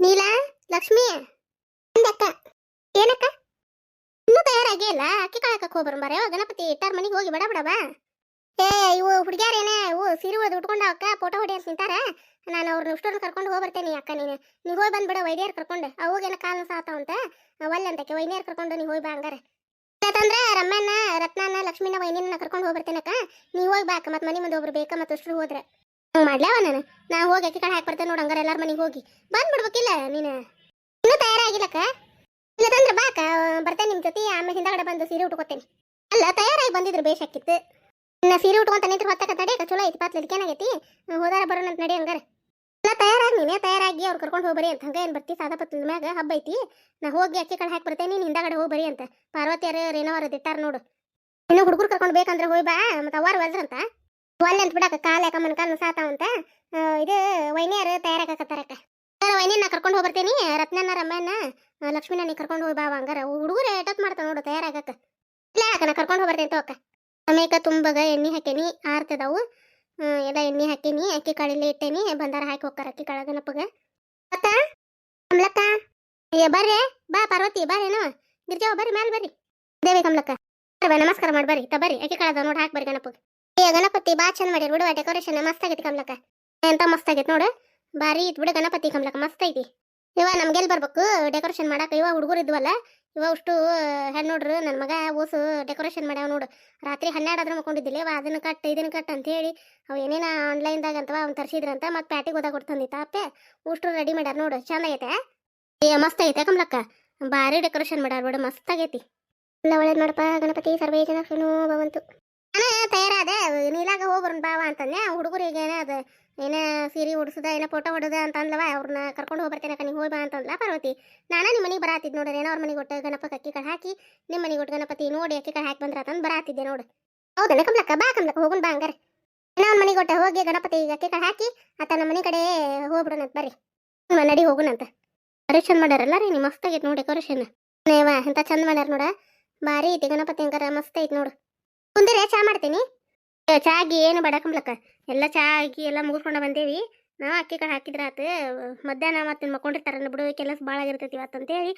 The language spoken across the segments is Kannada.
ನೀಲಾ, ಲಕ್ಷ್ಮಿ ಅಂದಕ್ಕ ಏನಕ್ಕ? ಇನ್ನೂ ತಯಾರಾಗೇ ಇಲ್ಲ. ಅಕ್ಕಿ ಕಾಳಕಕ್ಕೆ ಹೋಗ್ಬರ ಬರ. ಗಣಪತಿ ಇಟ್ಟಾರ ಮನೆಗೆ ಹೋಗಿ ಬಡ ಬಾ. ಏ, ಇವು ಹುಡುಗ್ಯಾರೇನೆ? ಇವು ಸೀರೆ ಅದು ಉಟ್ಕೊಂಡ ಅಕ್ಕ ಫೋಟೋ ಹೊಡಿ ಅಂತ ನಿಂತಾರ. ನಾನು ಅವ್ರನ್ನ ಇಷ್ಟೊಂದು ಕರ್ಕೊಂಡು ಹೋಗ್ಬರ್ತೇನೆ ಅಕ್ಕ ನೀನು. ನೀವು ಹೋಗಿ ಬಂದ್ಬಿಡ, ವೈದ್ಯರು ಕರ್ಕೊಂಡು. ಅವಾಗೇನ ಕಾಲು ಸಾತಾವಂತ ಒಲ್ಲೆ ಅಂತಕ್ಕೆ ವೈದ್ಯರು ಕರ್ಕೊಂಡು ನೀವು ಹೋಗಿ ಬಾ ಹಂಗಾರೆ. ಯಾಕಂದ್ರೆ ರಮ್ಯನ ರತ್ನನ ಲಕ್ಷ್ಮಿನ ವೈನಿನ ಕರ್ಕೊಂಡು ಹೋಗ್ಬರ್ತೇನಕ್ಕ. ನೀವು ಹೋಗಿ ಬಾಕ ಮತ್ತೆ ಮನೆ ಮುಂದೆ ಒಬ್ರು ಬೇಕಾ ಮತ್ತೆ ಅಷ್ಟು ಹೋದ್ರೆ. ಹಂಗೆ ಮಾಡ್ಲಾವ ನಾನು? ನಾ ಹೋಗಿ ಅಕ್ಕಿ ಕಾಳು ಹಾಕಿ ಬರ್ತೇನೆ ನೋಡು ಹಂಗಾರೆ ಎಲ್ಲಾರ ಮನೆಗೆ ಹೋಗಿ. ಬಂದ್ಬಿಡ್ಬೇಕಿಲ್ಲ ನೀನು. ಇನ್ನೂ ತಯಾರಾಗಿಲ್ಲಕ್ಕ? ಇಲ್ಲದಂದ್ರೆ ಬಾಕ ಬರ್ತೇನೆ ನಿಮ್ಮ ಜೊತೆ, ಆಮೇಲೆ ಹಿಂದಗಡೆ ಬಂದು ಸೀರೆ ಉಟ್ಕೋತೇನೆ. ಅಲ್ಲ, ತಯಾರಾಗಿ ಬಂದಿದ್ರು ಬೇಷಾಕಿತ್ತು ಇನ್ನ ಸೀರೆ ಉಟ್ಕೊಂತ ನಿಂತ್ರೆ ಹೊತ್ತಕ ತಡಿಯಕ ಚಲೋ ಐತಿ ಪಾತ್ಲದ ಏನಾಗೈತಿ ಹೋದಾರ ಬರೋಣ ಅಂತ ನಡಿ ಹಂಗಾರೆ. ಇಲ್ಲ ತಯಾರಾಗಿ ನೀನೇ, ತಯಾರಾಗಿ ಅವ್ರು ಕರ್ಕೊಂಡು ಹೋಗ್ಬರಿ ಅಂತ. ಹಂಗ ಏನು ಬರ್ತಿ, ಸಾದಾ ಪತ್ಲದ ಮ್ಯಾಗ ಹಬ್ಬ ಐತಿ. ನಾ ಹೋಗಿ ಅಕ್ಕಿ ಕಾಳು ಹಾಕಿ ಬರ್ತೇನೆ ನೀನು ಹಿಂದಗಡೆ ಹೋಗ್ಬರಿ ಅಂತ. ಪಾರ್ವತಿಯರು ರೇನವರ ಇಟ್ಟಾರ ನೋಡು. ಇನ್ನು ಹುಡುಗರು ಕರ್ಕೊಂಡು ಬೇಕಂದ್ರೆ ಹೋಗಿ ಬಾ, ಮತ್ತೆ ಅವಾರ ಒಲ್ದ್ರಂತ ಒಲ್ಲೆ ಅಂತ ಬಿಡಕ್ಕ, ಕಾಲ ಯಾಕಮ್ಮನ ಕಾಲು ಸಾತಾವಂತ ಇದು ವೈನಿಯರು ತಯಾರಾಗಕತ್ತಾರಕ್ಕ ವೈನಿ ನಾ ಕರ್ಕೊಂಡು ಹೋಗ್ಬರ್ತೀನಿ ರತ್ನನ ರಮ್ಯನ ಲಕ್ಷ್ಮಿನ ನೀ ಕರ್ಕೊಂಡು ಹೋಗಿ ಬಾ ಹಂಗಾರ. ಹುಡುಗರು ಏಟತ್ ಮಾಡ್ತಾವ ನೋಡು ತಯಾರಾಗಕ್ಕ ಇಲ್ಲ ಅಕ್ಕ ಕರ್ಕೊಂಡು ಹೋಗ್ಬರ್ತೇನೆ ತೋ ಅಕ್ಕ. ಆಮೇಕ ತುಂಬಗ ಎಣ್ಣೆ ಹಾಕೇನಿ ಆರ್ತದವು. ಎಲ್ಲ ಎಣ್ಣೆ ಹಾಕೀನಿ ಅಕ್ಕಿ ಕಾಳಿಲೆ ಇಟ್ಟೇನಿ, ಬಂದಾರ ಹಾಕಿ ಹೋಗ್ತಾರ ಅಕ್ಕಿ ಕಾಳ ಗಣಪಗ ಮತ್ತ? ಕಮಲಕ್ಕ? ಅಯ್ಯ ಬರ್ರಿ, ಬಾ ಪಾರ್ವತಿ ಬಾರೇನು ಗಿರ್ಜಾವ, ಬರ್ರಿ, ಮ್ಯಾಲ ಬರ್ರಿ. ದೇವಿ ಕಮಲಕ್ಕ. ನಮಸ್ಕಾರ ಮಾಡಿ, ಬರ್ರಿ. ತ ಬರ್ರಿ, ಅಕ್ಕಿ ಕಾಳದ ನೋಡಿ, ಹಾಕಿ ಬರ್ರಿ ಗಣಪಗ. ಏ, ಗಣಪತಿ ಬಾ ಚಂದ ಮಾಡ್ಯಾರ ಬಿಡುವ ಡೆಕೋರೇಷನ್ ಮಸ್ತ್ ಆಗೈತಿ ಕಮಲಕ್ಕ. ಎಂತ ಮಸ್ತ್ ಆಗೈತಿ ನೋಡು. ಬಾರಿ ಇತ್ ಬಿಡು ಗಣಪತಿ ಕಮಲಕ್ಕ ಮಸ್ತ್ ಐತಿ ಇವ ನಮ್ಗೆಲ್ ಬರ್ಬೇಕು? ಡೆಕೋರೇಷನ್ ಮಾಡಾಕ ಇವ ಹುಡುಗರು ಇದ್ವಲ್ಲ, ಇವ ಅಷ್ಟು ಹೆಣ್ಣು ನೋಡ್ರು ನನ್ನ ಮಗ ಓಸು ಡೆಕೋರೇಷನ್ ಮಾಡ್ಯಾವ ನೋಡು. ರಾತ್ರಿ ಹನ್ನೆರಡು ಆದ್ರೂ ಮಕ್ಕೊಂಡಿದ್ದಿಲ್ಲ, ಇವ ಅದನ್ನ ಕಟ್, ಇದನ್ನ ಕಟ್ ಅಂತ ಹೇಳಿ, ಅವ ಏನೇನ ಆನ್ಲೈನ್ದಾಗ ಅಂತವ ಅವ್ನು ತರ್ಸಿದ್ರಂತ ಮತ್ತೆ ಪ್ಯಾಟಿಗೆ ಹೋದಾಗ ಕೊಡ್ತಂದಿತ್ತ ಅಪ್ಪೆ ಉಷ್ಟು ರೆಡಿ ಮಾಡ್ಯಾರ ನೋಡು, ಚಂದ ಐತೆ ಏ, ಮಸ್ತ್ ಐತೆ ಕಮಲಕ್ಕ. ಭಾರಿ ಡೆಕೋರೇಷನ್ ಮಾಡ್ಯಾರ ಬಿಡು, ಮಸ್ತ್ ಆಗೈತಿ. ಎಲ್ಲ ಒಳ್ಳೇದು ಮಾಡಪ್ಪ ಗಣಪತಿ, ಸರ್ವೇ ಜನ ಭವಂತು. ನಾನು ತಯಾರಾದ. ನೀಲಾಗ ಹೋಗ್ಬರ್ನ ಬಾವ ಅಂತಂದೆ. ಹುಡುಗರಿಗೆ ಏನ ಅದು, ಏನ ಸೀರೆ ಉಡ್ಸುದ ಏನ ಫೋಟೋ ಹೊಡೋದ ಅಂತ ಅಂದ್ಲವ ಅವ್ರನ್ನ ಕರ್ಕೊಂಡು ಹೋಗ್ಬರ್ತೇನೆ ಕಣಿ ಹೋಗಿ ಬಾ ಅಂತಂದ್ಲ ಪಾರ್ವತಿ. ನಾನು ನಿಮ್ಮ ಮನೆಗೆ ಬರಾತಿದ್ ನೋಡ್ರಿ ಏನೋ ಅವ್ರ ಮನೆಗೆ ಒಟ್ಟು ಗಣಪಕ್ಕೆ ಅಕ್ಕಿ ಕಡೆ ಹಾಕಿ ನಿಮ್ಮ ಮನೆಗೆ ಒಟ್ಟು ಗಣಪತಿ ನೋಡಿ ಅಕ್ಕಿ ಕಡೆ ಹಾಕಿ ಬಂದ್ರ ಅಂತಂದು ಬರಾತಿದ್ದೆ ನೋಡು. ಹೌದ ಕಮ್ಲಕ್ಕ? ಬಾ ಕಮ್ಲಕ್ಕ, ಹೋಗುನ್ ಬಾ ಹಂಗಾರೆ. ಏನೋ ಅವ್ನ ಮನೆಗೆ ಒಟ್ಟು ಹೋಗಿ ಗಣಪತಿ ಅಕ್ಕಿ ಕಡೆ ಹಾಕಿ, ಆತ ನಮ್ಮ ಮನೆ ಕಡೆ ಹೋಗ್ಬಿಡೋಣ ಬರ್ರಿ. ನಡಿ ಹೋಗುಣಂತ ಡೆಕೋರೇಷನ್ ಮಾಡ್ಯಾರಲ್ಲ ರೀ ನೀವು ಮಸ್ತ್ ಆಗೈತೆ ನೋಡಿ ಡೆಕೋರೇಷನ್ ಅಂತ ಚಂದ ಮಾಡ್ಯಾರ ನೋಡ. ಭಾರಿ ಐತಿ ಗಣಪತಿ ಹಂಗಾರ, ಮಸ್ತ್ ಐತಿ ನೋಡು. ಕುಂದಿರೆ, ಚಾ ಮಾಡ್ತೀನಿ. ಚಾ ಆಗಿ ಏನು ಬೇಡ ಕಂಬ್ಲಕ್ಕ ಎಲ್ಲ ಚಾ ಆಗಿ ಎಲ್ಲ ಮುಗಿಸ್ಕೊಂಡು ಬಂದೇವಿ. ನಾವು ಅಕ್ಕಿ ಕಾಳು ಹಾಕಿದ್ರಾತ ಮಧ್ಯಾಹ್ನ ಮತ್ತೆ ಮಕ್ಕೊಂಡಿರ್ತಾರ ಬಿಡು, ಕೆಲಸ ಭಾಳ ಆಗಿರ್ತೈತಿ ಇವತ್ತು ಅಂತೇಳಿ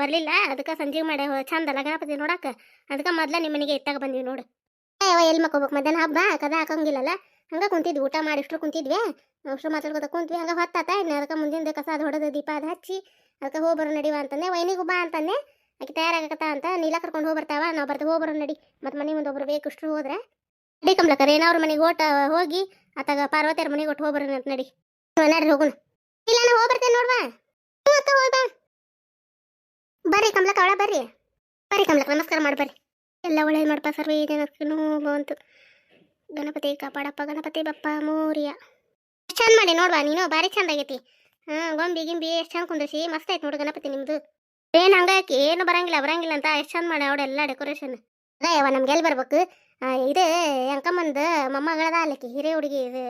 ಬರಲಿಲ್ಲ. ಅದಕ್ಕೆ ಸಂಜೆ ಮಾಡಿ ಚಂದಲ್ಲ ಗಣಪತಿ ನೋಡಕ್ಕ ಅದಕ್ಕೆ ಮೊದ್ಲ ನಿಮ್ಮ ಮನೆಗೆ ಇಟ್ಟಾಗ ಬಂದ್ವಿ ನೋಡು. ಅವ ಎಲ್ಲಿ ಮಕ್ಕೋಬೇಕು? ಮಧ್ಯಾಹ್ನ ಹಬ್ಬ, ಕದ ಹಾಕಂಗಿಲ್ಲಲ್ಲ. ಹಂಗೆ ಕುಂತಿದ್ವಿ, ಊಟ ಮಾಡಿ ಇಷ್ಟು ಕುಂತಿದ್ವಿ. ಅಷ್ಟು ಮಾತಾಡ್ಕೊತ ಕುಂತ್ವಿ. ಹಂಗೆ ಹೊತ್ತಾತ. ಇನ್ನು ಅದಕ್ಕೆ ಮುಂದಿನ ಕಸ ಅದು ಹೊಡೆದು ದೀಪ ಅದು ಹಚ್ಚಿ, ಅದಕ್ಕೆ ಹೋಗಿ ಬರೋ ನಡಿವ ಅಂತಂದೆ. ವೈನಿಗೂ ಬಾ ಅಂತಂದೆ. ಆಕೆ ತಯಾರಾಗತ್ತ ಅಂತ ನೀಲ ಕರ್ಕೊಂಡು ಹೋಗಿ ಬರ್ತಾವ ನಾವು ಬರ್ದು ಹೋಗಿ ಬರೋ ನಡಿ. ಮತ್ತೆ ಮನೆ ಮುಂದೆ ಒಬ್ರು ಬೇಕು ಇಷ್ಟು ಹೋದ್ರೆ ನಡಿ ಕಮ್ಲಕ್ಕ ರೇನವ್ರ ಮನೆಗೆ ಓಟ ಹೋಗಿ ಆತಾಗ ಪಾರ್ವತಿಯರ ಮನೆಗೆ ಒಟ್ಟು ಹೋಗಿ ಬರೋಣ ಅಂತ ನಡಿ. ನಡ್ರಿ ಹೋಗೋಣ. ಇಲ್ಲ, ನಾ ಹೋಗಿ ಬರ್ತೇನೆ ನೋಡ್ವಾ. ಹ್ಞೂ ಅಕ್ಕ ಬಾ. ಬರ್ರಿ ಕಮ್ಲಕ್ಕ, ಅವಳ ಬರ್ರಿ. ಬರ್ರಿ ಕಮ್ಲಕ್ಕ, ನಮಸ್ಕಾರ ಮಾಡಿ, ಬರ್ರಿ. ಎಲ್ಲ ಒಳ್ಳೇದು ಮಾಡಪ್ಪ ಸರ್ವೇ ಜನಕ್ಕೂ ಬಂತು ಗಣಪತಿ ಕಾಪಾಡಪ್ಪ, ಗಣಪತಿ ಬಪ್ಪ, ಮೋರಿಯ. ಎಷ್ಟು ಚಂದ ಮಾಡಿ ನೋಡ್ವಾ ನೀನು, ಭಾರಿ ಚಂದ ಆಗೈತಿ. ಹಾಂ ಗೊಂಬಿ ಗಿಂಬಿ ಎಷ್ಟು ಚಂದ ಕುಂದ್ರಿಸಿ, ಮಸ್ತ್ ಆಯ್ತು ನೋಡು ಗಣಪತಿ ನಿಮ್ದು. ಏನು ಹಂಗಾಕಿ ಏನು ಬರಂಗಿಲ್ಲ ಬರಂಗಿಲ್ಲ ಅಂತ ಎಷ್ಟು ಚಂದ ಮಾಡಿ ಅವಡೆಲ್ಲ ಡೆಕೋರೇಷನ್ ಅದೇ ಯವ್ವ, ನಮ್ಗೆ ಎಲ್ಲಿ ಬರ್ಬೇಕು? ಇದು ಅಂಕಮ್ಮಂದು ಮೊಮ್ಮಗಳದ ಅಲ್ಲಕ್ಕಿ ಹಿರೇ ಹುಡುಗಿ, ಇದು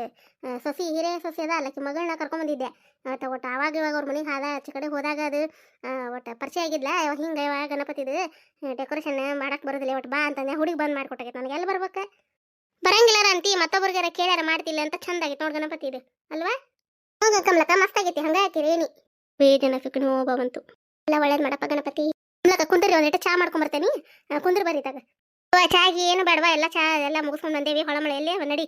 ಸೊಸಿ, ಹಿರೇ ಸೊಸಿ ಅದ ಅಲ್ಲಕ್ಕಿ ಮಗಳನ್ನ ಕರ್ಕೊಂಬಂದಿದ್ದೆ ಆತ ಒಟ್ಟು ಆವಾಗ ಇವಾಗ ಅವ್ರ ಮನೆಗೆ ಹಾದ ಆಚೆ ಕಡೆ ಹೋದಾಗ ಅದು ಒಟ್ಟ ಪರಿಚಯ ಆಗಿದ್ಲ ಹಿಂಗ ಹಿಂಗೆ ಗಣಪತಿ ಗಣಪತಿದು ಡೆಕೋರೇಷನ್ ಮಾಡಕ್ಕೆ ಬರೋದಿಲ್ಲ, ಒಟ್ಟು ಬಾ ಅಂತಂದೆ, ಹುಡುಗಿ ಬಂದ್ ಮಾಡ್ಕೊಟ್ಟಾಗೈತೆ ನನಗೆ ಎಲ್ಲಿ ಬರ್ಬೇಕು? ಬರಂಗಿಲ್ಲ ಅಂತಿ ಮತ್ತೊಬ್ರಿಗಾರ ಕೇಳ್ಯಾರ ಮಾಡ್ತಿಲ್ಲ ಅಂತ ಚಂದ ಆಗೈತೆ ನೋಡಿ ಗಣಪತಿ ಇದು, ಅಲ್ವಾ? ಹೋಗ ಕಮಲಕ್ಕ, ಮಸ್ತ್ ಆಗೈತಿ ಹಂಗ ಹಾಕಿರಿ ಏನಿ ವೇ ಜನ ಸುಖನೋ ಬಂತು ಎಲ್ಲ ಮಾಡಪ್ಪ ಗಣಪತಿ. ಕಮಲಕ್ಕ ಕುಂದ್ರಿ ಒಂದಿಟ್ಟು ಚಾ ಮಾಡ್ಕೊಂಬರ್ತೇನಿ ಕುಂದ್ರ ಬರೀತಾಗ ಚಾಗಿ ಏನು ಬೇಡವಾ, ಎಲ್ಲ ಚಾ ಎಲ್ಲ ಮುಗಿಸ್ಕೊಂಡು ಬಂದೇವಿ ಹೊಳಮಳೆಯಲ್ಲಿ ನಡಿ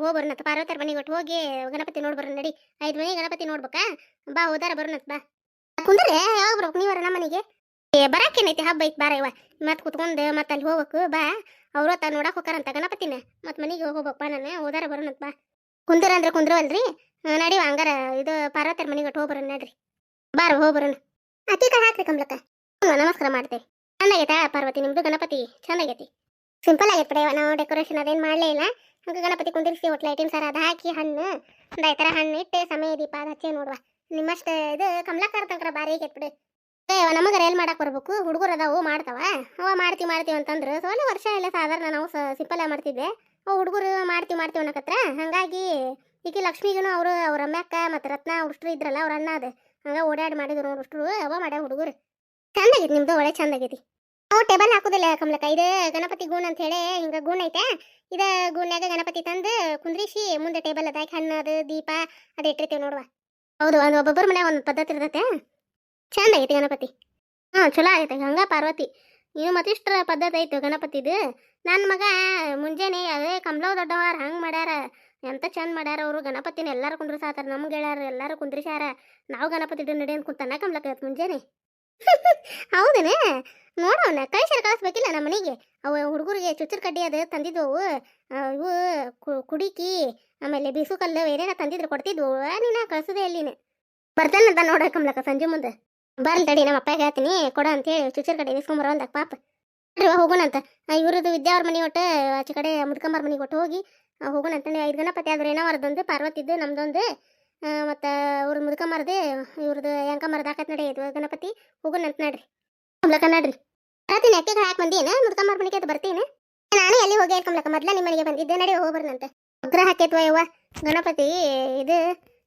ಹೋಗಿ ಬರೋಣತ್ ಪಾರ್ವತರ ಮನೆಗೆ ಒಟ್ಟು ಹೋಗಿ ಗಣಪತಿ ನೋಡ್ಬರ್ ನಡಿ. ಐದು ಮನೆ ಗಣಪತಿ ನೋಡ್ಬೇಕಾ? ಬಾ, ಹೋದಾರ ಬರೋಣತ್ ಬಾ. ಕುಂದ್ರೆ, ಯಾವಾಗ ಬರ್ಬೇಕು ನೀವರ ನಮ್ಮ ಮನೆಗೆ ಬರಾಕೇನೈತಿ ಹಬ್ಬ ಐತಿ ಬಾರ ಇವ. ಮತ್ತೆ ಕುತ್ಕೊಂಡು ಮತ್ತೆ ಅಲ್ಲಿ ಹೋಗ್ಬೇಕು, ಬಾ. ಅವ್ರು ತ ನೋಡಕ್ ಹೋಗಾರಂತ ಗಣಪತಿನ. ಮತ್ತೆ ಮನೆಗೆ ಹೋಗ್ಬೇಕು ಬಾ ನಾನು, ಹೋದಾರ ಬರೋಣತ್ ಬಾ. ಕುಂದ್ರ ಅಂದ್ರೆ ಕುಂದ್ರವಲ್ರಿ ನಡಿವ ಹಂಗಾರ ಇದು ಪಾರ್ವತರ ಮನೆಗೆ ಒಟ್ಟು ಹೋಗಿ ಬರೋಣ ನಡ್ರಿ. ಬಾರ, ಹೋಗಿ ಬರೋಣ ಅತಿ ಕಡೆ ಹಾಕ್ರಿ ಕಮ್ಲಕ್ಕ ನಮಸ್ಕಾರ ಮಾಡ್ತೇವೆ. ಚೆನ್ನಾಗೈತಾ ಪಾರ್ವತಿ? ನಿಮ್ದು ಗಣಪತಿ ಚೆನ್ನಾಗೈತಿ. ಸಿಂಪಲ್ ಆಗೈತೆ ಬಿಡ ನಾವು ಡೆಕೋರೇಷನ್ ಅದೇನು ಮಾಡಲೇ ಇಲ್ಲ. ಹಂಗೆ ಗಣಪತಿ ಕುಂದಿರಿಸಿ ಒಟ್ಟು ಲೈಟಿನ ಸರ ಅದು ಹಾಕಿ, ಹಣ್ಣು, ಒಂದು ಐತರ ಹಣ್ಣು ಇಟ್ಟು, ಸಮಯ ದೀಪ ಅದು ಹಚ್ಚಿ ನೋಡುವ. ನಿಮ್ಮಷ್ಟು ಇದು ಕಮಲಾಕಾರ ತನಕ ಭಾರಿ ಆಗೈತೆ ಬಿಡು. ಏ ನಮಗೆ ರೇಲ್ ಮಾಡಕ್ಕೆ ಬರ್ಬೇಕು. ಹುಡುಗರು ಅದಾವು, ಮಾಡ್ತಾವ. ಅವ ಮಾಡ್ತೀವಿ ಮಾಡ್ತೀವಿ ಅಂತಂದ್ರೆ. ಸೋಲ ವರ್ಷ ಎಲ್ಲ ಸಾಧಾರಣ ನಾವು ಸಿಂಪಲ್ ಮಾಡ್ತಿದ್ದೆ. ಅವು ಹುಡುಗರು ಮಾಡ್ತೀವಿ ಮಾಡ್ತೀವಿ ಅನ್ನಕತ್ರ. ಹಾಗಾಗಿ ಈಗ ಲಕ್ಷ್ಮಿಗೂ ಅವರು, ಅವ್ರ ಅಮ್ಮಕ್ಕ ಮತ್ತು ರತ್ನ ಉಷ್ಟ್ರು ಇದ್ರಲ್ಲ, ಅವ್ರ ಅಣ್ಣ ಅದು. ಹಂಗೆ ಓಡಾಡಿ ಮಾಡಿದ್ರು ನೋಡಿ ಅಷ್ಟು ಅವ ಮಾಡ್ಯಾವ ಹುಡುಗರು. ಚಂದಾಗೈತಿ ನಿಮ್ದು ಒಳ್ಳೆ ಚಂದಾಗೈತಿ. ನಾವು ಟೇಬಲ್ ಹಾಕೋದಿಲ್ಲ ಕಮಲಕ್ಕ, ಇದು ಗಣಪತಿ ಗೂಣ್ ಅಂತ ಹೇಳಿ ಹಿಂಗ ಗೂಣ್ ಐತೆ. ಇದ ಗೂಣ್ಯಾಗ ಗಣಪತಿ ತಂದು ಕುಂದ್ರಿಸಿ ಮುಂದೆ ಟೇಬಲ್ ಅದ, ಹಣ್ಣು ಅದು, ದೀಪ ಅದು ಇಟ್ಟಿರ್ತೀವಿ ನೋಡುವ. ಹೌದು, ಅದು ಒಬ್ಬೊಬ್ಬರ ಮನೆ ಒಂದು ಪದ್ಧತಿ ಇರ್ತೈತೆ. ಚಂದ ಐತಿ ಗಣಪತಿ. ಹಾಂ, ಚಲೋ ಆಗೈತೆ, ಹಂಗ ಪಾರ್ವತಿ. ನೀವು ಮತ್ತಿಷ್ಟರ ಪದ್ಧತಿ ಐತೆ ಗಣಪತಿದು. ನನ್ನ ಮಗ ಮುಂಜಾನೆ ಅದೇ ಕಮಲ ದೊಡ್ಡವಾರ ಹಂಗೆ ಮಾಡ್ಯಾರ. ಎಂತ ಚಂದ ಮಾಡ್ಯಾರ ಅವರು? ಗಣಪತಿನ ಎಲ್ಲಾರು ಕುಂದ್ರಸಾತಾರ ನಮ್ಗೆ ಹೇಳ್ಯಾರ ಎಲ್ಲಾರು ಕುಂದ್ರಿಸ್ಯಾರ. ನಾವು ಗಣಪತಿ ಇಟ್ಟು ನಡಿ ಅಂತ ಕುಂತಾನ ಕಮ್ಲಕ್ಕ ಮುಂಜಾನೆ? ಹೌದೇನೆ? ನೋಡವನ ಕಳಿಸ್ಯಾರ ಕಳಿಸ್ಬೇಕಿಲ್ಲ ನಮ್ಮ ಮನೆಗೆ. ಅವ ಹುಡುಗರಿಗೆ ಚುಚ್ಚರ್ ಕಡ್ಡಿ ಅದು ತಂದಿದ್ವು ಆ, ಇವು ಕುಡಿಕಿ ಆಮೇಲೆ ಬೀಸು ಕಲ್ಲು ಏನೇನ ತಂದಿದ್ರು ಕೊಡ್ತಿದ್ವು. ನೀನು ಕಳ್ಸೋದೇ ಎಲ್ಲಿನ ಬರ್ತಾನಂತ ನೋಡ ಕಮ್ಲಕ್ಕ ಸಂಜೆ ಮುಂದೆ. ಬರ್ಲಿ ತಡಿ ನಮ್ಮ ಅಪ್ಪಾಗ ಹೇಳ್ತೀನಿ. ಕೊಡ ಅಂತೇಳಿ ಚುಚ್ಚರ್ ಕಡ್ಡಿ ಇಸ್ಕೊಂಬರೋಲ್ದಾಗ ಪಾಪ. ಹೋಗೋಣ ಆ, ಇವ್ರದ್ದು ವಿದ್ಯಾವ್ರ ಮನೆ ಒಟ್ಟು ಆಚೆ ಕಡೆ ಮುದ್ಕಂಬರ್ ಮನೆಗೆ ಒಟ್ಟು ಹೋಗಿ ಹೋಗೋಣ ಅಂತಂದು ಐದು ಗಣಪತಿ ಆದ್ರೆ ಏನೋ ಅವ್ರದ್ದೊಂದು, ಪಾರ್ವತಿದ್ದು, ನಮ್ದೊಂದು. ಮತ್ತು ಅವ್ರ ಮುದ್ಕಂಬರ್ದು ಇವ್ರದ್ದು ಯಾಂಕ ಮರದ ಹಾಕತ್ ನಡಿ ಇದು ಗಣಪತಿ. ಹೋಗೋಣ ಅಂತ ನಡ್ರಿ. ಕಮ್ಲಕ್ಕ ನಡ್ರಿ. ಬರ್ತೀನಿ ಅಕ್ಕಿಗಳು ಹಾಕಿ ಬಂದೀನಿ. ಮುದುಕ ಮರ ಮನೆಗೆ ಅದು ಬರ್ತೀನಿ. ನಾನು ಎಲ್ಲಿ ಹೋಗಿ ಕಮ್ಲಕ್ಕ ಮೊದ್ಲ ನಿಮ್ಮ ಮನೆಗೆ ಬಂದಿದ್ದೆ, ನಡಿ ಹೋಗ್ಬರ್ನಂತೆ ಉಗ್ರ ಹಾಕೈತ್ವ ಯವ್ವ. ಗಣಪತಿ, ಇದು,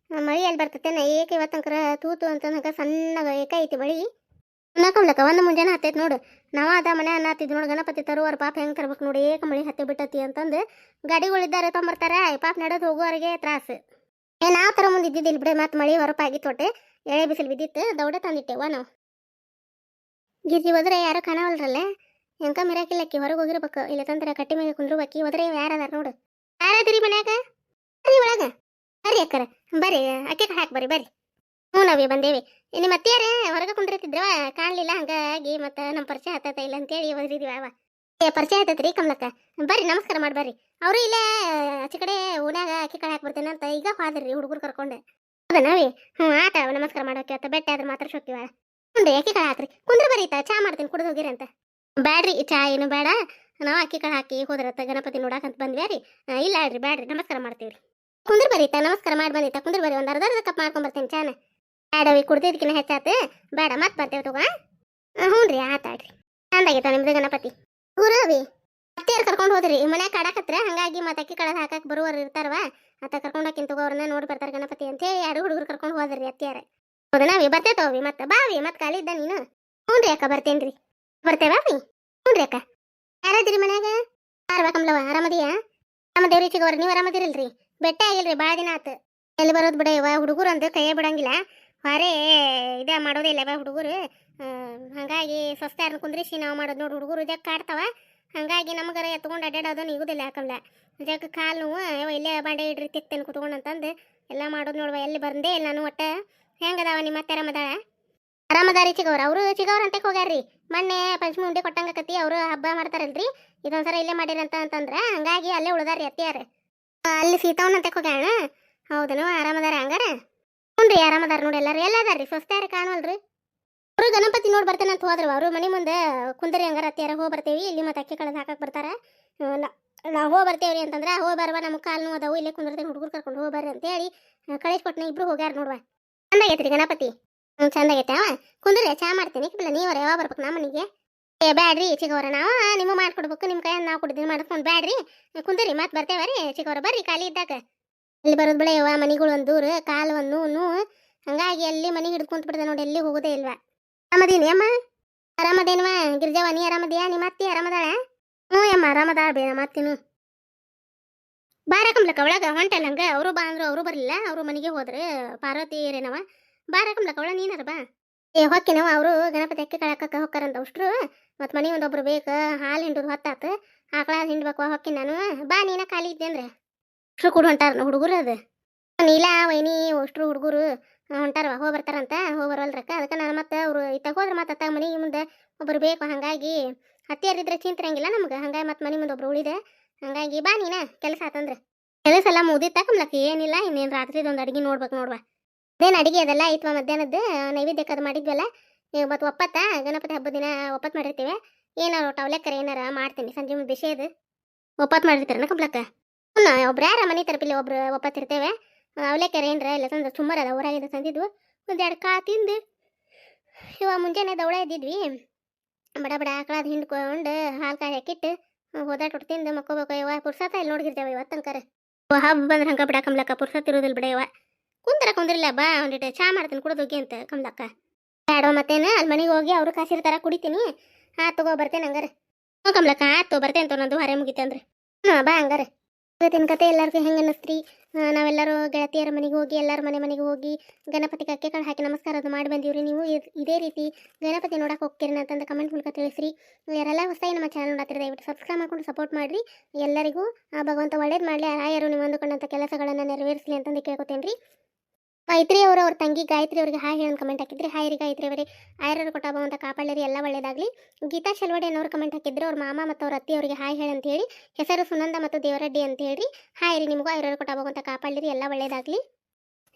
ಮಳಿ ಎಲ್ಲಿ ಬರ್ತೈತೆ? ಏಕ ಇವತ್ತಂಕರ ತೂತು ಅಂತ ಸಣ್ಣ ಏಕ ಐತಿ ಕಮ್ಲಕ್ಕ, ಒಂದು ಮುಂಜಾನೆ ಹತ್ತೈತಿ ನೋಡು. ನಾವ ಅದ ಮನೆ ಅನ್ನತ್ತಿದ್ ನೋಡು. ಗಣಪತಿ ತರುವಾರ ಪಾಪ ಹೆಂಗ್ ತರ್ಬೇಕು ನೋಡಿ. ಏಕ ಮಳಿ ಹತ್ತಿ ಬಿಟ್ಟತಿ ಅಂತಂದು ಗಾಡಿಗಳಿದ್ದಾರೆ ಐ ಪಾಪ ನಡೆದು ಹೋಗುವವರಿಗೆ ತ್ರಾಸು. ಏ, ನಾವು ತರ ಮುಂದೆ ಇದ್ದಿದ್ದಿಲ್ಲ ಬಿಡಿ. ಮತ್ತೆ ಮಳಿ ಹೊರಪಾಗಿತ್ತು ಹೊಟ್ಟೆ ಎಳೆ ಬಿಸಿಲು ಬಿದ್ದಿತ್ತು. ದೌಡೆ ತಂದಿಟ್ಟೆವ ನಾವು ಗಿರ್ಜಿ ಹೋದ್ರೆ ಯಾರು ಕಾಣವಲ್ರಲ್ಲ? ಹೆಂಕ ಮಿರಾಕಿಲ್ಲಕ್ಕಿ ಹೊರಗೆ ಹೋಗಿರ್ಬೇಕು. ಇಲ್ಲ ತಂದ್ರೆ ಕಟ್ಟಿ ಮೇಲೆ ಕುಂದ್ರಬೇಕಿ ಹೋದ್ರೆ ಯಾರು ಅದಾರ ನೋಡು. ಯಾರದಿರಿ ಮನ್ಯಾಗ? ಬರ್ರಿ ಒಳಗ. ಬರ್ರಿ ಅಕ್ಕರ. ಬರ್ರಿ ಅಕ್ಕಿ ಹಾಕಿ ಬರ್ರಿ ಬರ್ರಿ. ಹ್ಞೂ, ನಾವೇ ಬಂದೇವಿ. ನಿಮ್ಮ ಅತ್ತಿಯಾರ, ಹೊರಗೆ ಕುಂದಿರ್ತಿದ್ರವ ಕಾಣಲಿಲ್ಲ ಹಂಗಾಗಿ ಮತ್ತೆ ನಮ್ಮ ಪರಿಚಯ ಹತ್ತತ ಇಲ್ಲ ಅಂತೇಳಿ ಒದ್ರಿದ್ವಿ ಅವ. ಏ, ಪರಿಚಯ ಆತೈತ್ರಿ ಕಮಲಕ್ಕ. ಬರ್ರಿ, ನಮಸ್ಕಾರ ಮಾಡಿ ಬರ್ರಿ. ಅವರು ಇಲ್ಲೇ, ಆಚೆ ಕಡೆ ಓಣ್ಯಾಗ ಅಕ್ಕಿ ಕಡೆ ಹಾಕಿ ಬರ್ತೇನೆ ಅಂತ ಈಗ ಹೋದ್ರಿ ಹುಡುಗರು ಕರ್ಕೊಂಡು. ಹೌದಾ ನಾವೇ? ಹ್ಞೂ ನಮಸ್ಕಾರ ಮಾಡೋಕೆ ಆತ ಬೆಟ್ಟ ಆದ್ರೆ ಶೋಕಿವ ಹ್ಞೂ ಕುಂದ್ರಿ, ಅಕ್ಕಿ ಕಾಳು ಹಾಕ್ರಿ. ಕುಂದ್ರ ಬರೀತ ಚಾ ಮಾಡ್ತೀನಿ ಕುಡಿದು ಹೋಗಿರಿ ಅಂತ. ಬ್ಯಾಡ್ರಿ, ಚಾ ಏನು ಬೇಡ ನಾವು ಅಕ್ಕಿ ಕಾಳು ಹಾಕಿ ಹೋದ್ರತ್ತ ಗಣಪತಿ ನೋಡಾಕಂತ ಬಂದ್ವಿ ರೀ? ಇಲ್ಲ ಅಲ್ರಿ ಬ್ಯಾಡ್ರಿ, ನಮಸ್ಕಾರ ಮಾಡ್ತೀವಿ ರೀ ಕುಂದ್ರ ಬರೀತ ನಮಸ್ಕಾರ ಮಾಡಿ ಬಂದಿತ್ತ ಕುಂದ್ರ ಬರೀ ಒಂದು ಅರ್ಧ ಅರ್ಧ ಕಪ್ ಮಾಡ್ಕೊಂಡ್ ಬರ್ತೀನಿ ಚಾನ. ಬ್ಯಾಡವಿ ಕುಡ್ದಿದ್ಕಿನ ಹೆಚ್ಚಾತ. ಬೇಡ, ಮತ್ತೆ ಬರ್ತೇವೆ ತಗೋ ಹ್ಞೂ ರೀ ಆತಾಡ್ರಿ ಚಂದಾಗೈತ ನಿಮ್ದು ಗಣಪತಿ. ಊರವಿ ಅತ್ತೆಯರ್ ಕರ್ಕೊಂಡು ಹೋದ್ರಿ. ಮನ್ಯಾಗ ಕಾಡಾಕತ್ರ, ಹಂಗಾಗಿ ಮತ್ತೆ ಅಕ್ಕಿ ಕಳದ ಹಾಕಕ್ ಬರುವವ್ರು ಇರ್ತಾರವ, ಅತ್ತ ಕರ್ಕೊಂಡು ಹೋಗಿನ್ ತಗೋ ಅವ್ರನ್ನ ನೋಡಿ ಬರ್ತಾರ ಗಣಪತಿ ಅಂತ ಹೇಳಿ ಎರಡು ಹುಡುಗರು ಕರ್ಕೊಂಡು ಹೋದ್ರಿ ಅತ್ತೆಯರ. ಹೌದಾ, ನಾವಿ ಬರ್ತೇವೆ ತಗೋವಿ, ಮತ್ತೆ ಬಾವಿ, ಮತ್ತೆ ಖಾಲಿ ಇದ್ದ ನೀನು. ಹ್ಞೂ ರೀ ಅಕ್ಕ ಬರ್ತೇನ್ರಿ ಬರ್ತೇವಾ ರೀ ಹ್ಞೂ ರೀ ಅಕ್ಕ. ಯಾರದಿರಿ ಮನ್ಯಾಗ? ಯಾರವ ಕಮ್ಲವ ಆರಾಮದಿಯಾ? ಆರಾಮದೇವ್ರಿ ಸಿಗೋರು ನೀವು ಆರಾಮದಿರಲ್ರಿ? ಬೆಟ್ಟ ಆಗಿಲ್ರಿ ಭಾಳ ದಿನ ಆತು. ಎಲ್ಲಿ ಬರೋದು ಬಿಡ ಇವ ಹುಡುಗರು ಅಂದ್ರೆ ಕೈಯೇ ಬಿಡಂಗಿಲ್ಲ. ಹೊರೇ ಇದೇ ಮಾಡೋದಿಲ್ಲ ಬ ಹುಡುಗರು. ಹಂಗಾಗಿ ಸೊಸ್ತಾರನ್ನ ಕುಂದ್ರಿಸಿ ನಾವು ಮಾಡೋದು ನೋಡಿ ಹುಡುಗರು, ಜಗ್ ಕಾಡ್ತಾವ. ಹಂಗಾಗಿ ನಮಗರ ಎತ್ಕೊಂಡು ಅಡ್ಡಾಡೋದು ನಿಗುದಿಲ್ಲ ಯಾಕಂದ್ರೆ. ಜಗ್ ಕಾಲು ನೋವು ಇಲ್ಲೇ ಬಾಂಡೆ ಇಡ್ರಿ, ತಿಕ್ತೇನೆ ಕುತ್ಕೊಂಡು ಅಂತಂದು. ಎಲ್ಲ ಮಾಡೋದು ನೋಡುವ, ಎಲ್ಲಿ ಬಂದೇ ಇಲ್ಲ ನಾನು ಒಟ್ಟ. ಹೆಂಗದಾವ ನಿಮ್ಮ ಅತ್ತೆ ಆರಾಮದಾಳ? ಆರಾಮದಾರಿ ಚಿಗವ್ರ, ಅವರು ಚಿಗವ್ರ ಅಂತ ಹೋಗ್ಯಾರ್ರಿ. ಮೊನ್ನೆ ಪಂಚಮಿ ಉಂಡೆ ಕೊಟ್ಟಂಗಕತಿ ಅವರು ಹಬ್ಬ ಮಾಡ್ತಾರಲ್ರಿ. ಇದೊಂದ್ಸಲ ಇಲ್ಲೇ ಮಾಡಿರಂತ ಅಂತಂದ್ರೆ, ಹಂಗಾಗಿ ಅಲ್ಲೇ ಉಳ್ದಾರಿ ಅತ್ತಿಯಾರ. ಅಲ್ಲಿ ಸೀತಾವನ್ ಅಂತ ಹೋಗ್ಯಾಣ ಹೌದನು, ಆರಾಮದಾರ ಹಂಗಾರ? ಹ್ಞೂ ರೀ ಆರಾಮದಾರ ನೋಡಿ ಎಲ್ಲಾರು? ಎಲ್ಲದಾರ್ರಿ? ಸ್ವಸ್ಥಾರ ಕಾಣವಲ್ರಿ? ಅವರು ಗಣಪತಿ ನೋಡಿ ಬರ್ತಾನೆ ಅಂತ ಹೋದ್ರು. ಅವರು ಮನೆ ಮುಂದೆ ಕುಂದರಿ ಹಂಗಾರ ಅತ್ತಿಯಾರ ಹೋಗಿ ಬರ್ತೇವಿ. ಇಲ್ಲಿ ಮತ್ತೆ ಅಕ್ಕಿ ಕಳೆದು ಹಾಕಕ್ಕೆ ಬರ್ತಾರ. ನಾವು ಹೋಗಿ ಬರ್ತೇವ್ರಿ ಅಂತಂದ್ರೆ ಹೋಗಿ ಬರುವ. ನಮ್ಮ ಕಾಲು ನೋವು ಅದಾವು. ಇಲ್ಲೇ ಕುಂದಿರ್ತೇನೆ ಹುಡುಗರು ಕರ್ಕೊಂಡು ಹೋಗಿ ಬರ್ರಿ ಅಂತೇಳಿ ಕಳಿಸ್ಕೊಟ್ನ ಇಬ್ರು ಹೋಗ್ಯಾರ ನೋಡುವ. ಚಂದಾಗೈತ್ರಿ ಗಣಪತಿ. ಹ್ಞೂ ಚಂದಾಗೈತೆ ಅವ. ಕುಂದ್ರಿ, ಚಾ ಮಾಡ್ತೀನಿ. ಇಲ್ಲ ನೀವರ ಯಾವಾಗ ಬರ್ಬೇಕು ನಮ್ಮ ಮನೆಗೆ? ಏ, ಬ್ಯಾಡ್ರಿ ಚಿಗವರ ನಾವು. ನಿಮ್ಮ ಮಾಡ್ಕೊಡ್ಬೇಕು. ನಿಮ್ಮ ಕೈಯನ್ನು ನಾವು ಕುಡಿದ್ರಿ ಮಾಡ್ಕೊಂಡು ಬ್ಯಾಡ್ರಿ. ಕುಂದ್ರಿ, ಮತ್ತೆ ಬರ್ತೇವೆ ರೀ ಚಿಕ್ಕವರ ಬರ್ರಿ, ಖಾಲಿ ಇದ್ದಾಗ. ಇಲ್ಲಿ ಬರೋದ್ ಬಿಡ ಯವ್ವ, ಮನಿಗಳು ಒಂದು ದೂರ, ಕಾಲು ಒಂದು ನೋವು ಹಂಗಾಗಿ ಎಲ್ಲಿ ಮನೆ ಹಿಡ್ಕೊಂತ ಕುಂತ ಬಿಡ್ದೆ ನೋಡಿ, ಎಲ್ಲಿ ಹೋಗೋದೇ ಇಲ್ವಾ. ಆರಾಮದೀನಿ ಅಮ್ಮ? ಆರಾಮದೇನ್ವ? ಗಿರ್ಜಾವ, ನೀ ಆರಾಮದಿಯಾ? ನಿಮ್ಮ ಅತ್ತಿ ಆರಾಮದಾಳ? ಹ್ಞೂ ಅಮ್ಮ, ಆರಾಮದಾಳ ಬೇ, ನಮ್ಮ ಅತ್ತಿನು. ಬಾರ ಒಳಗ ಹೊಂಟಲ್ಲ ಹಂಗ ಅವರು ಬಾ ಅಂದ್ರು, ಅವರು ಬರಲಿಲ್ಲ. ಅವರು ಮನೆಗೆ ಹೋದ್ರೆ ಪಾರ್ವತಿ ಏರೇನವ? ಬಾರ ಕಮ್ಲಕ್ಕ ಒಳ ನೀನಾರ ಬಾ. ಏ, ಹೊಕ್ಕಿನವ ಅವರು? ಗಣಪತಿ ಅಕ್ಕಿ ಕಳಕಕ್ಕ ಹೊಕ್ಕಾರಂತ ಅಷ್ಟ್ರು. ಮತ್ತೆ ಮನೆ ಒಂದೊಬ್ರು ಬೇಕು, ಹಾಲು ಹಿಂಡುದು ಹೊತ್ತಾತು. ಆಕಳ ಹಿಂಡ್ಬೇಕು ಹೊಕ್ಕಿನ ನಾನು. ಬಾ, ನೀನ ಖಾಲಿ ಇದ್ದೆ ಅಂದ್ರೆ. ಅಷ್ಟ್ರು ಕೂಡ ಹೊಂಟಾರ ಹುಡುಗರು ಅದು. ನೀಲ ವೈನಿ, ಅಷ್ಟ್ರು ಹುಡುಗರು ಹೊಂಟಾರವ ಹೋಗಿ ಬರ್ತಾರಂತ ಹೋಗಿ ಬರೋಲ್ರಕ್ಕ ಅದಕ್ಕೆ ನಾನು ಮತ್ತೆ ಅವರು ಇತ್ತಾಗ ಹೋದ್ರೆ ಮತ್ತೆ ಅತ್ತಾಗ ಮನೆ ಮುಂದೆ ಒಬ್ಬರು ಬೇಕು, ಹಾಗಾಗಿ ಹತ್ತಿಯರಿದ್ರೆ ಚಿಂತಿರಂಗಿಲ್ಲ ನಮ್ಗೆ. ಹಂಗಾಗಿ ಮತ್ತೆ ಮನೆ ಮುಂದೆ ಒಬ್ರು ಉಳಿದೆ. ಹಂಗಾಗಿ ಬಾ ನೀನ, ಕೆಲಸ ಆತಂದ್ರೆ. ಕೆಲಸ ಎಲ್ಲ ಮುಗಿದಿತ್ತ ಕಮ್ಲಕ್ಕ ಏನಿಲ್ಲ, ಇನ್ನೇನು ರಾತ್ರಿದೊಂದು ಅಡಿಗೆ ನೋಡ್ಬೇಕು ನೋಡ್ವಾ. ಅದೇನು ಅಡಿಗೆ ಅದೆಲ್ಲ ಐತ್ವ ಮಧ್ಯಾಹ್ನದ್ದು ನೈವೇದ್ಯಕ್ಕೆ ಅದು ಮಾಡಿದ್ವಲ್ಲ ನೀವು ಮತ್ತು ಒಪ್ಪತ್ತ? ಗಣಪತಿ ಹಬ್ಬದ ದಿನ ಒಪ್ಪತ್ತು ಮಾಡಿರ್ತೀವಿ. ಏನಾರು ಟವಲೆಕ್ಕರ ಏನಾರ ಮಾಡ್ತೀನಿ, ಸಂಜೆ ಮುಂದೆ ಬಿಸಿ ಅದು ಒಪ್ಪತ್ತು ಮಾಡಿರ್ತೀರನ ಕಮ್ಲಕ್ಕ ಒಬ್ರು ಯಾರ ಮನೆ ತರಪಿಲ್ಲ ಒಬ್ರು ಒಪ್ಪತ್ತಿರ್ತೇವೆ ಅವಲೇಕೆರೆ ಏನ್ರ ಇಲ್ಲ ತಂದ್ರೆ ಸುಮಾರು ಅದ, ಊರಾಗಿಂದ ತಂದಿದ್ವು. ಒಂದೆರಡು ಕಾ ತಿಂದು ಇವ ಮುಂಜಾನೆ ದೌಡ ಇದ್ದಿದ್ವಿ ಬಡ ಬಡ ಆಕಳದ ಹಿಂಡ್ಕೊಂಡು ಹಾಲು ಕಾಯಿ ಹಾಕಿಟ್ಟು ಹೋದಾಟ ತಿಂದು ಮಕ್ಕೋಬೇಕು. ಇವ ಪುರ್ಸತ್ತ ಇಲ್ಲಿ ನೋಡಿರ್ತೇವೆ ಇವತ್ತಂಕರ ಹಬ್ಬ ಬಂದ್ರೆ ಹಂಗ ಬಿಡ ಕಮಲಕ್ಕ, ಪುರ್ಸತ್ ಇರೋದಿಲ್ಲ ಬಿಡ ಇವ ಕುಂದ್ರ ಕುಂದ್ರಿಲ್ಲ, ಬಾ ಒಂದಿಟ್ಟು ಚಾ ಮಾಡ್ತೀನಿ, ಕುಡಿದು ಅಂತ ಕಮಲಕ್ಕ. ಬೇಡ ಮತ್ತೇನು ಅಲ್ಲಿ ಮನೆಗೆ ಹೋಗಿ ಅವರು ಕಾಸಿರ್ತಾರ ಕುಡಿತೀನಿ. ಆ, ತಗೋ ಬರ್ತೇನೆ ಹಂಗಾರೆ. ಹ್ಞೂ ಕಮ್ಲಕ್ಕ ಆತು ಬರ್ತೇನೆ ತೊ ನಂದು ಹೊರೆ ಮುಗಿತಂದ್ರೆ. ಹ್ಞೂ ಬಾ ಹಂಗಾರ. ಇವತ್ತಿನ ಕತೆ ಎಲ್ಲರಿಗೂ ಹೆಂಗೆ ಅನ್ನಿಸ್ತ್ರಿ? ನಾವೆಲ್ಲರೂ ಗೆಳತಿಯರ ಮನೆಗೆ ಹೋಗಿ, ಎಲ್ಲರ ಮನೆ ಮನೆಗೆ ಹೋಗಿ ಗಣಪತಿ ಕಕ್ಕೆ ಕಾಳು ಹಾಕಿ ನಮಸ್ಕಾರ ಅದು ಮಾಡಿ ಬಂದೀವ್ರಿ ನೀವು. ಇದ್- ರೀತಿ ಗಣಪತಿ ನೋಡಕ್ಕೆ ಹೋಗ್ತೀರಿ ಅಂತಂದು ಕಮೆಂಟ್ ಮೂಲಕ ತಿಳಿಸ್ರಿ. ಯಾರೆಲ್ಲ ಹೊಸದಾಗಿ ನಮ್ಮ ಚಾನಲ್ ನೋಡತ್ತೀರಿ ದಯವಿಟ್ಟು ಸಬ್ಸ್ಕ್ರೈಬ್ ಮಾಡ್ಕೊಂಡು ಸಪೋರ್ಟ್ ಮಾಡಿರಿ. ಎಲ್ಲರಿಗೂ ಭಗವಂತ ಒಳ್ಳೇದು ಮಾಡಲಿ ರಾಯರು ನೀವು ಅಂದುಕೊಂಡಂಥ ಕೆಲಸಗಳನ್ನು ನೆರವೇರಿಸಲಿ ಅಂತಂದು ಕೇಳ್ಕೊತೇನೆ ರೀ ಗಾಯತ್ರಿ ಅವರು, ಅವ್ರ ತಂಗಿ ಗಾಯತ್ರಿ ಅವರಿಗೆ ಹಾಯ್ ಹೇಳೋ ಕಮೆಂಟ್ ಹಾಕಿದ್ರಿ, ಹಾಯ್ ರೀ ಗಾಯತ್ರಿ ಅವರೇ ಕೊಟ್ಟ ಅಂತ ಕಾಪಾಡಲಿ ಎಲ್ಲ ಒಳ್ಳೇದಾಗಲಿ. ಗೀತಾ ಶೆಲ್ವಡಿ ಅನ್ನೋರು ಕಮೆಂಟ್ ಹಾಕಿದ್ರು, ಅವ್ರ ಮಾಮ ಮತ್ತು ಅವ್ರ ಅತ್ತಿ ಅವರಿಗೆ ಹಾಯ್ ಹೇಳಿ ಅಂತ ಹೇಳಿ, ಹೆಸರು ಸುನಂದ ಮತ್ತು ದೇವರಡ್ಡಿ ಅಂತ ಹೇಳಿ ಹಾಯ್ ರೀ, ನಿಮಗೂ ಆಯರರು ಕೊಟ್ಟ ಅಂತ ಕಾಪಾಡಲಿ ಎಲ್ಲ ಒಳ್ಳೇದಾಗಲಿ.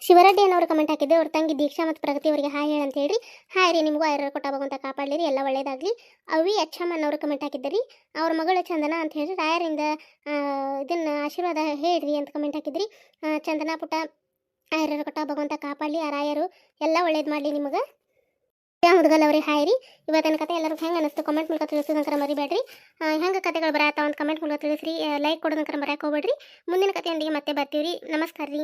ಶಿವರಡ್ಡಿ ಅನ್ನೋರು ಕಮೆಂಟ್ ಹಾಕಿದ್ರು, ಅವ್ರ ತಂಗಿ ದೀಕ್ಷಾ ಮತ್ತು ಪ್ರಗತಿ ಅವರಿಗೆ ಹಾಯ್ ಹೇಳಿ ಅಂತ ಹೇಳಿ ಹಾಯ್ ರೀ, ನಿಮಗೂ ಕೊಟ್ಟ ಅಂತ ಕಾಪಾಡಲಿ ಎಲ್ಲ ಒಳ್ಳೇದಾಗಲಿ. ಅವಿ ಅಚ್ಚಮ್ಮ ಅನ್ನೋರು ಕಮೆಂಟ್ ಹಾಕಿದ್ರಿ, ಅವ್ರ ಮಗಳು ಚಂದನ ಅಂತ ಹೇಳಿ ರಾಯರಿಂದ ಇದನ್ನು ಆಶೀರ್ವಾದ ಹೇಳ್ರಿ ಅಂತ ಕಮೆಂಟ್ ಹಾಕಿದ್ರಿ. ಚಂದನಾ ಪುಟ ಆಯರರು ಕೊಟ್ಟ ಭಗವಂತ ಕಾಪಾಡಲಿ ಆ ರಾಯರು ಎಲ್ಲ ಒಳ್ಳೇದು ಮಾಡಲಿ ನಿಮಗೆ. ಹುಡುಗಲ್ ಅವ್ರಿಗೆ ಹಾಯ್ ರೀ. ಇವತ್ತಿನ ಕತೆ ಎಲ್ಲರೂ ಹೆಂಗೆ ಅನಿಸ್ತು? ಕಮೆಂಟ್ ಮೂಲಕ ತಿಳಿಸೋದಂಕರ ಮರಿಬೇಡ್ರಿ. ಹೆಂಗೆ ಕತೆಗಳು ಬರತ್ತಾವ ಅಂತ ಕಮೆಂಟ್ ಮೂಲಕ ತಿಳಿಸ್ರಿ. ಲೈಕ್ ಕೊಡೋದಂಕರ ಮರ್ಯಾಕೆ ಹೋಗ್ಬೇಡ್ರಿ. ಮುಂದಿನ ಕತೆಯೊಂದಿಗೆ ಮತ್ತೆ ಬರ್ತೀವಿ ರೀ ನಮಸ್ಕಾರ ರೀ.